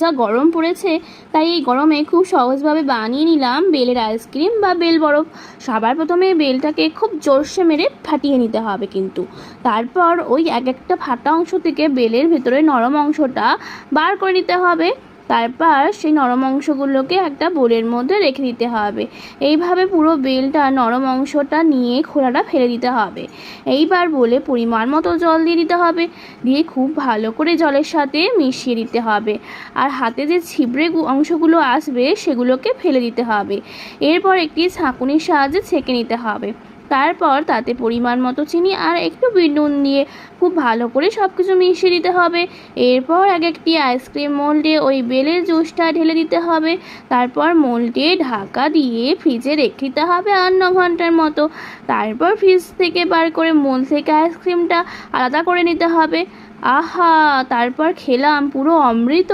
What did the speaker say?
যা গরম পড়েছে, তাই এই গরমে খুব সহজভাবে বানিয়ে নিলাম বেলের আইসক্রিম বা বেল বরফ। সবার প্রথমে বেলটাকে খুব জোরসে মেরে ফাটিয়ে নিতে হবে কিন্তু। তারপর ওই এক একটা ফাটা অংশ থেকে বেলের ভেতরে নরম অংশটা বার করে নিতে হবে। তারপর সেই নরম অংশগুলোকে একটা বোলের মধ্যে রেখে দিতে হবে। এইভাবে পুরো বেলটা নরম অংশটা নিয়ে খোলাটা ফেলে দিতে হবে। এইবার বলে পরিমাণ মতো জল দিয়ে দিতে হবে। দিয়ে খুব ভালো করে জলের সাথে মিশিয়ে দিতে হবে। আর হাতে যে ছিবড়ে অংশগুলো আসবে সেগুলোকে ফেলে দিতে হবে। এরপর একটি ছাঁকুনির সাহায্যে ছেঁকে নিতে হবে। তারপর তাতে পরিমাণ মতো চিনি আর একটু বিট নুন দিয়ে খুব ভালো করে সব কিছু মিশিয়ে দিতে হবে। এরপর এক একটি আইসক্রিম মোল্ডে ওই বেলের জুসটা ঢেলে দিতে হবে। তারপর মোল্ডে ঢাকা দিয়ে ফ্রিজে রেখে দিতে হবে আর ন ঘণ্টার মতো। তারপর ফ্রিজ থেকে বার করে মোল থেকে আইসক্রিমটা আলাদা করে নিতে হবে। আহা, তারপর খেলাম পুরো অমৃত